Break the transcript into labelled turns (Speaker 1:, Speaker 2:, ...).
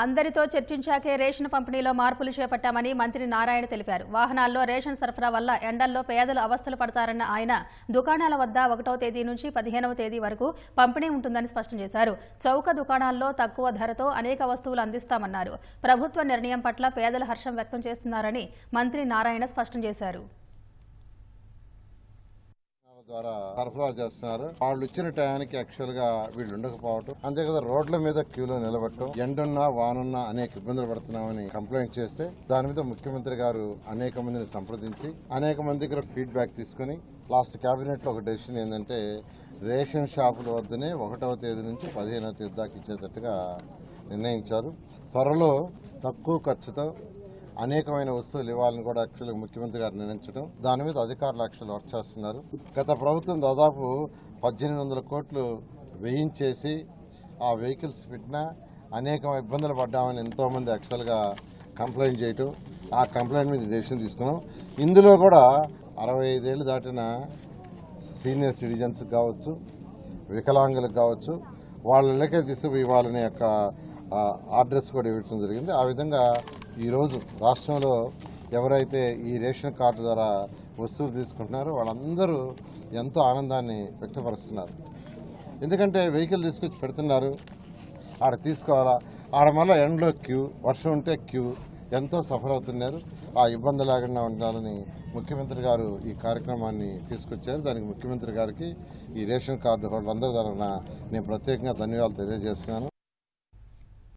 Speaker 1: అందరితో చర్చించాకే రేషన్ పంపిణీలో మార్పులు చేపట్టామని మంత్రి నారాయణ తెలిపారు. వాహనాల్లో రేషన్ సరఫరా వల్ల ఎండల్లో పేదలు అవస్థలు పడతారన్న ఆయన దుకాణాల వద్ద ఒకటో తేదీ నుంచి పదిహేనవ తేదీ వరకు పంపిణీ ఉంటుందని స్పష్టం చేశారు. చౌక దుకాణాల్లో తక్కువ ధరతో అనేక వస్తువులు అందిస్తామన్నారు. ప్రభుత్వ నిర్ణయం పట్ల పేదలు హర్షం వ్యక్తం చేస్తున్నారని మంత్రి నారాయణ స్పష్టం చేశారు.
Speaker 2: ద్వారా సరఫరా చేస్తున్నారు. వాళ్ళు ఇచ్చిన టయానికి యాక్చువల్గా వీళ్ళు ఉండకపోవటం అంతే కదా రోడ్ల మీద క్యూలో నిలబడటం ఎండున్నా వానున్నా అనేక ఇబ్బందులు పడుతున్నామని కంప్లైంట్ చేస్తే దాని మీద ముఖ్యమంత్రి గారు అనేక మందిని సంప్రదించి అనేక మంది దగ్గర ఫీడ్బ్యాక్ తీసుకుని లాస్ట్ కేబినెట్లో ఒక డెసిషన్ ఏంటంటే రేషన్ షాపుల వద్దనే ఒకటవ తేదీ నుంచి పదిహేనవ తేదీ దాకా ఇచ్చేటట్టుగా నిర్ణయించారు. త్వరలో తక్కువ ఖర్చుతో అనేకమైన వస్తువులు ఇవ్వాలని కూడా యాక్చువల్గా ముఖ్యమంత్రి గారు నిర్ణయించడం దాని మీద అధికారులు యాక్చువల్ వర్క్ చేస్తున్నారు. గత ప్రభుత్వం దాదాపు పద్దెనిమిది వందల కోట్లు వేయించేసి ఆ వెహికల్స్ పెట్టినా అనేక ఇబ్బందులు పడ్డామని ఎంతోమంది యాక్చువల్గా కంప్లైంట్ చేయటం ఆ కంప్లైంట్ మీద డెసిషన్ తీసుకున్నాం. ఇందులో కూడా అరవై ఐదేళ్ళు దాటిన సీనియర్ సిటిజన్స్ కావచ్చు వికలాంగులకు కావచ్చు వాళ్ళ తీసుకు తీసుకుపోయి ఇవ్వాలనే యొక్క అడ్రస్ ఆర్డర్స్ కూడా ఇవ్వడం జరిగింది. ఆ విధంగా ఈరోజు రాష్ట్రంలో ఎవరైతే ఈ రేషన్ కార్డు ద్వారా వస్తువులు తీసుకుంటున్నారో వాళ్ళందరూ ఎంతో ఆనందాన్ని వ్యక్తపరుస్తున్నారు. ఎందుకంటే వెహికల్ తీసుకొచ్చి పెడుతున్నారు. ఆడ తీసుకోవాలా? ఆడ మళ్ళీ ఎండలో క్యూ వర్షం ఉంటే క్యూ ఎంతో సఫర్ అవుతున్నారు ఆ ఇబ్బంది లేకుండా ఉండాలని ముఖ్యమంత్రి గారు ఈ కార్యక్రమాన్ని తీసుకొచ్చారు. దానికి ముఖ్యమంత్రి గారికి ఈ రేషన్ కార్డు హోల్డర్ అందరి తరఫున నేను ప్రత్యేకంగా ధన్యవాదాలు తెలియజేస్తున్నాను.